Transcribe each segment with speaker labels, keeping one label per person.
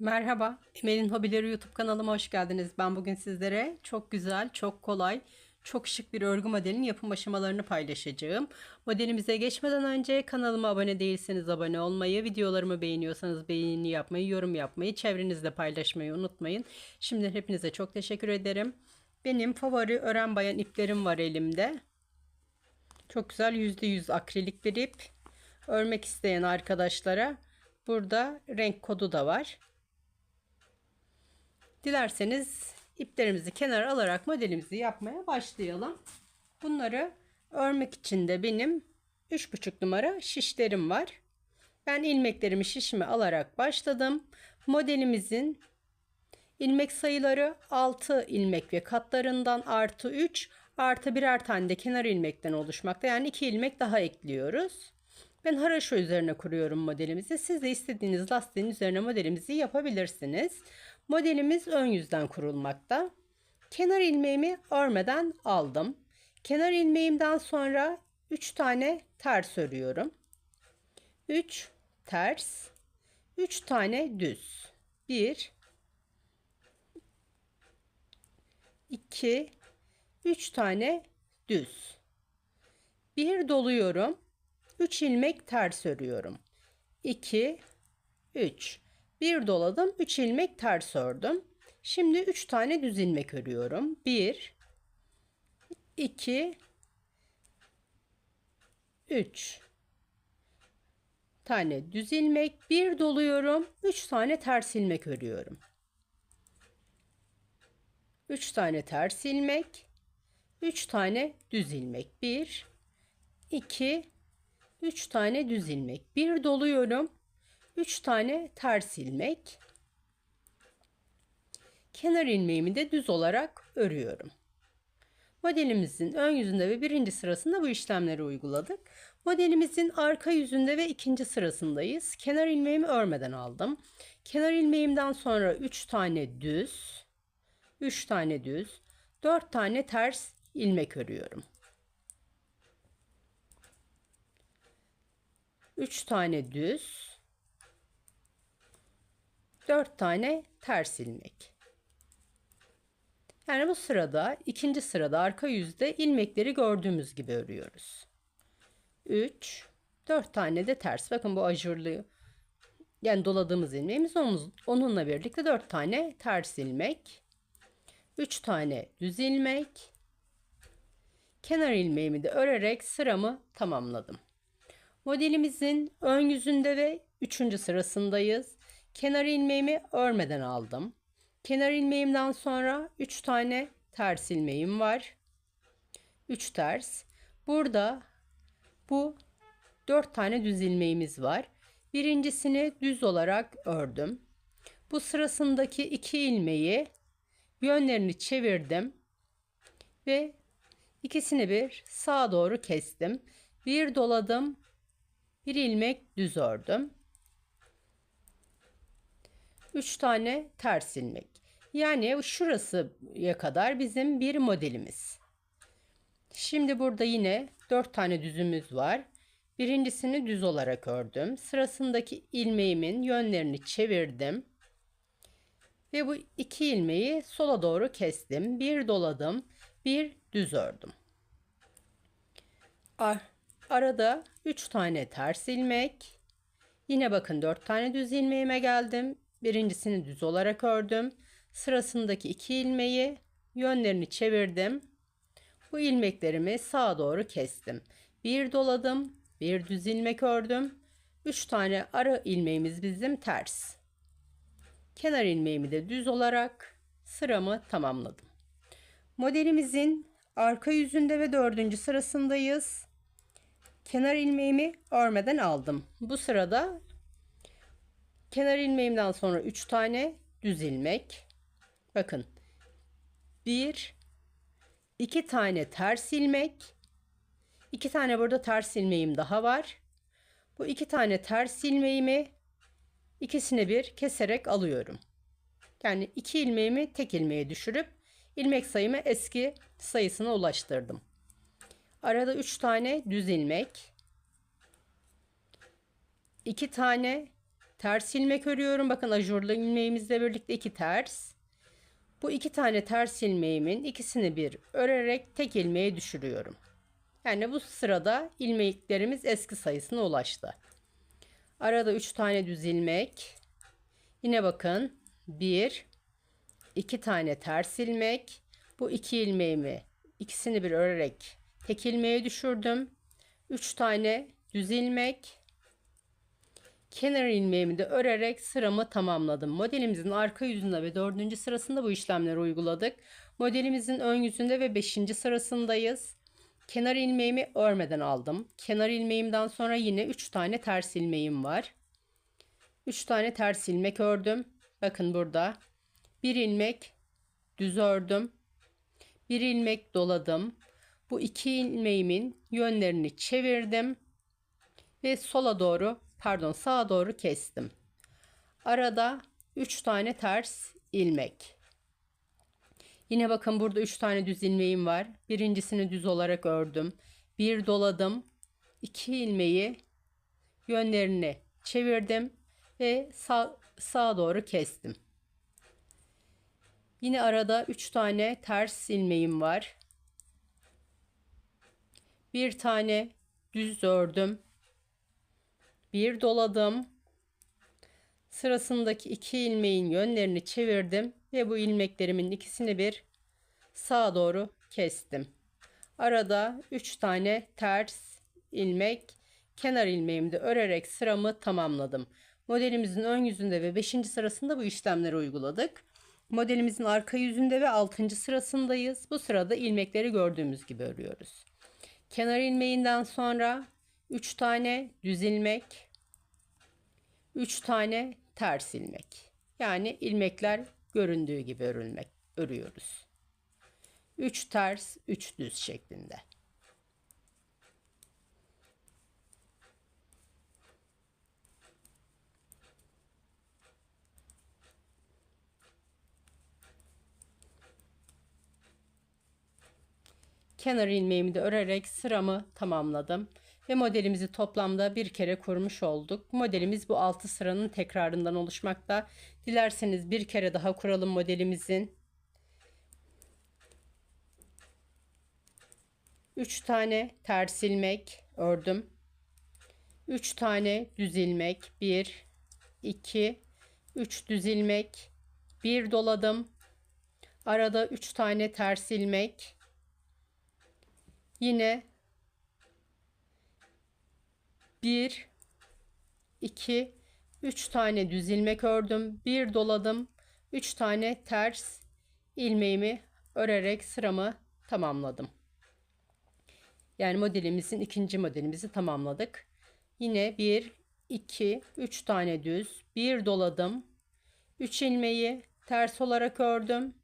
Speaker 1: Merhaba, Emel'in Hobileri YouTube kanalıma hoş geldiniz. Ben bugün sizlere çok güzel, çok kolay, çok şık bir örgü modelinin yapım aşamalarını paylaşacağım. Modelimize geçmeden önce kanalıma abone değilseniz abone olmayı, videolarımı beğeniyorsanız beğeni yapmayı, yorum yapmayı, çevrenizde paylaşmayı unutmayın. Şimdi hepinize çok teşekkür ederim. Benim favori ören bayan iplerim var elimde. Çok güzel %100 akrilik bir ip. Örmek isteyen arkadaşlara burada renk kodu da var. Dilerseniz iplerimizi kenara alarak modelimizi yapmaya başlayalım. Bunları örmek için de benim 3,5 numara şişlerim var. Ben ilmeklerimi şişime alarak başladım. Modelimizin ilmek sayıları 6 ilmek ve katlarından artı 3 artı birer tane de kenar ilmekten oluşmakta. Yani 2 ilmek daha ekliyoruz. Ben haraşo üzerine kuruyorum modelimizi. Siz de istediğiniz lastiğin üzerine modelimizi yapabilirsiniz. Modelimiz ön yüzden kurulmakta. Kenar ilmeğimi örmeden aldım. Kenar ilmeğimden sonra 3 tane ters örüyorum. 3 ters, 3 tane düz. 1 2 3 tane düz. Bir doluyorum. 3 ilmek ters örüyorum. 2 3 bir doladım 3 ilmek ters ördüm. Şimdi 3 tane düz ilmek örüyorum. 1 2 3 tane düz ilmek, bir doluyorum. 3 tane ters ilmek örüyorum. 3 tane ters ilmek, 3 tane düz ilmek. 1 2 3 tane düz ilmek. Bir doluyorum. 3 tane ters ilmek. Kenar ilmeğimi de düz olarak örüyorum. Modelimizin ön yüzünde ve birinci sırasında bu işlemleri uyguladık. Modelimizin arka yüzünde ve ikinci sırasındayız. Kenar ilmeğimi örmeden aldım. Kenar ilmeğimden sonra 3 tane düz, 3 tane düz, 4 tane ters ilmek örüyorum. 3 tane düz, 4 tane ters ilmek. Yani bu sırada ikinci sırada arka yüzde ilmekleri gördüğümüz gibi örüyoruz. 3 4 tane de ters. Bakın bu ajurlu yani doladığımız ilmeğimiz onunla birlikte 4 tane ters ilmek. 3 tane düz ilmek. Kenar ilmeğimi de örerek sıramı tamamladım. Modelimizin ön yüzünde ve üçüncü sırasındayız. Kenar ilmeğimi örmeden aldım. Kenar ilmeğimden sonra 3 tane ters ilmeğim var. 3 ters. Burada bu 4 tane düz ilmeğimiz var. Birincisini düz olarak ördüm. Bu sırasındaki iki ilmeği yönlerini çevirdim ve ikisini bir sağa doğru kestim. Bir doladım, bir ilmek düz ördüm. 3 tane ters ilmek. Yani şurasıya kadar bizim bir modelimiz. Şimdi burada yine 4 tane düzümüz var. Birincisini düz olarak ördüm. Sırasındaki ilmeğimin yönlerini çevirdim. Ve bu iki ilmeği sola doğru kestim. Bir doladım, bir düz ördüm. Arada 3 tane ters ilmek. Yine bakın 4 tane düz ilmeğime geldim. Birincisini düz olarak ördüm. Sırasındaki iki ilmeği yönlerini çevirdim. Bu ilmeklerimi sağa doğru kestim. Bir doladım, bir düz ilmek ördüm. 3 tane ara ilmeğimiz bizim ters. Kenar ilmeğimi de düz olarak sıramı tamamladım. Modelimizin arka yüzünde ve dördüncü sırasındayız. Kenar ilmeğimi örmeden aldım. Bu sırada kenar ilmeğimden sonra 3 tane düz ilmek. Bakın. 1 2 tane ters ilmek. 2 tane burada ters ilmeğim daha var. Bu iki tane ters ilmeğimi ikisini bir keserek alıyorum. Yani iki ilmeğimi tek ilmeğe düşürüp ilmek sayımı eski sayısına ulaştırdım. Arada 3 tane düz ilmek. 2 tane ters ilmek örüyorum. Bakın ajurlu ilmeğimizle birlikte iki ters. Bu iki tane ters ilmeğimin ikisini bir örerek tek ilmeğe düşürüyorum. Yani bu sırada ilmeklerimiz eski sayısına ulaştı. Arada 3 tane düz ilmek. Yine bakın 1 2 tane ters ilmek. Bu iki ilmeğimi ikisini bir örerek tek ilmeğe düşürdüm. 3 tane düz ilmek. Kenar ilmeğimi de örerek sıramı tamamladım. Modelimizin arka yüzünde ve dördüncü sırasında bu işlemleri uyguladık. Modelimizin ön yüzünde ve beşinci sırasındayız. Kenar ilmeğimi örmeden aldım. Kenar ilmeğimden sonra yine 3 tane ters ilmeğim var. 3 tane ters ilmek ördüm. Bakın burada. Bir ilmek düz ördüm. Bir ilmek doladım. Bu iki ilmeğimin yönlerini çevirdim ve sola doğru pardon sağa doğru kestim. Arada 3 tane ters ilmek. Yine bakın burada 3 tane düz ilmeğim var. Birincisini düz olarak ördüm. Bir doladım. 2 ilmeği yönlerini çevirdim ve sağ, sağa doğru kestim. Yine arada 3 tane ters ilmeğim var. Bir tane düz ördüm. Bir doladım. Sırasındaki iki ilmeğin yönlerini çevirdim ve bu ilmeklerimin ikisini bir sağa doğru kestim. Arada 3 tane ters ilmek, kenar ilmeğimi de örerek sıramı tamamladım. Modelimizin ön yüzünde ve 5. sırasında bu işlemleri uyguladık. Modelimizin arka yüzünde ve 6. sırasındayız. Bu sırada ilmekleri gördüğümüz gibi örüyoruz. Kenar ilmeğinden sonra 3 tane düz ilmek, 3 tane ters ilmek. Yani ilmekler göründüğü gibi örülmek, örüyoruz. 3 ters, 3 düz şeklinde. Kenar ilmeğimi de örerek sıramı tamamladım. Ve modelimizi toplamda bir kere kurmuş olduk. Modelimiz bu 6 sıranın tekrarından oluşmakta. Dilerseniz bir kere daha kuralım modelimizin. 3 tane ters ilmek ördüm. 3 tane düz ilmek. 1 2 3 düz ilmek. 1 doladım. Arada 3 tane ters ilmek. Yine 1 2 3 tane düz ilmek ördüm. 1 doladım. 3 tane ters ilmeğimi örerek sıramı tamamladım. Yani modelimizin ikinci modelimizi tamamladık. Yine 1 2 3 tane düz, 1 doladım. 3 ilmeği ters olarak ördüm.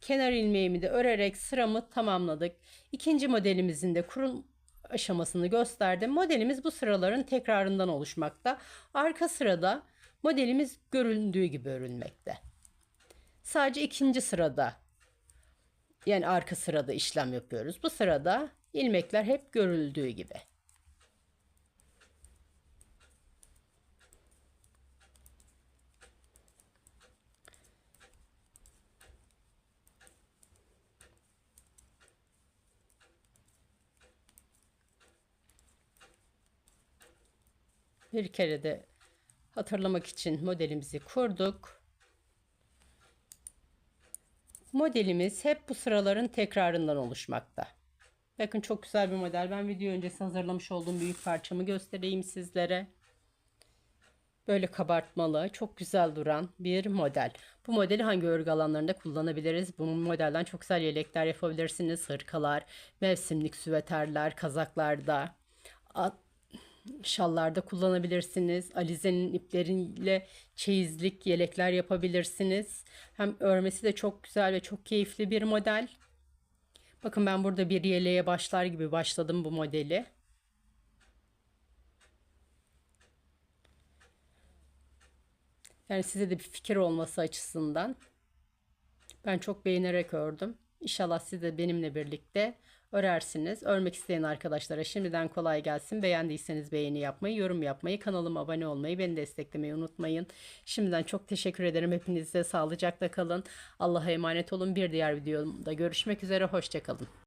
Speaker 1: Kenar ilmeğimi de örerek sıramı tamamladık. İkinci modelimizin de kurul aşamasını gösterdim. Modelimiz bu sıraların tekrarından oluşmakta. Arka sırada modelimiz göründüğü gibi örülmekte. Sadece ikinci sırada yani arka sırada işlem yapıyoruz. Bu sırada ilmekler hep görüldüğü gibi. Bir kere de hatırlamak için modelimizi kurduk. Modelimiz hep bu sıraların tekrarından oluşmakta. Bakın çok güzel bir model. Ben video öncesi hazırlamış olduğum büyük parçamı göstereyim sizlere. Böyle kabartmalı, çok güzel duran bir model. Bu modeli hangi örgü alanlarında kullanabiliriz? Bu modelden çok güzel yelekler yapabilirsiniz. Hırkalar, mevsimlik süveterler, kazaklarda, şallarda kullanabilirsiniz. Alize'nin ipleriyle çeyizlik yelekler yapabilirsiniz. Hem örmesi de çok güzel ve çok keyifli bir model. Bakın ben burada bir yeleğe başlar gibi başladım bu modeli. Yani size de bir fikir olması açısından ben çok beğenerek ördüm. İnşallah siz de benimle birlikte örersiniz. Örmek isteyen arkadaşlara şimdiden kolay gelsin. Beğendiyseniz beğeni yapmayı, yorum yapmayı, kanalıma abone olmayı, beni desteklemeyi unutmayın. Şimdiden çok teşekkür ederim. Hepinize sağlıcakla kalın. Allah'a emanet olun. Bir diğer videomda görüşmek üzere. Hoşçakalın.